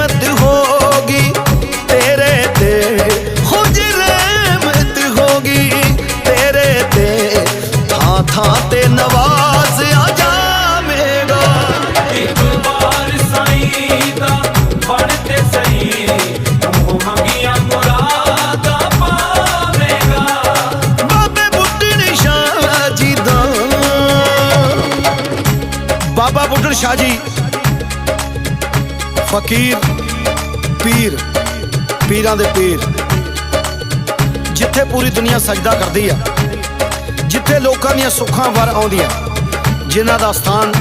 ਰਹਿਮਤ ਹੋਗੀ ਤੇਰੇ ਤੇ ਖੁਜ ਰਹਿਮਤ ਹੋਗੀ ਤੇਰੇ ਤੇ ਥਾਂ ਥਾਂ ਤੇ ਨਵਾਜ਼ ਆ ਜਾਵੇਗਾ। ਇੱਕ ਵਾਰ ਸਾਈਂ ਦਾ ਬਣ ਤੇ ਸਹੀ ਮੂੰਹ ਮੰਗੀਆਂ ਮੁਰਾਦਾਂ ਪਾਵੇਗਾ। ਬਾਬੇ ਬੁੱਢਣ ਸ਼ਾਹ ਜੀ ਦਾ। ਬਾਬਾ ਬੁੱਢਣ ਸ਼ਾਹ ਜੀ ਫਕੀਰ, ਪੀਰ, ਪੀਰਾਂ ਦੇ ਪੀਰ। ਜਿੱਥੇ ਪੂਰੀ ਦੁਨੀਆ ਸਜਦਾ ਕਰਦੀ ਆ, ਜਿੱਥੇ ਲੋਕਾਂ ਦੀਆਂ ਸੁੱਖਾਂ ਵਰ ਆਉਂਦੀਆਂ, ਜਿਨ੍ਹਾਂ ਦਾ ਸਥਾਨ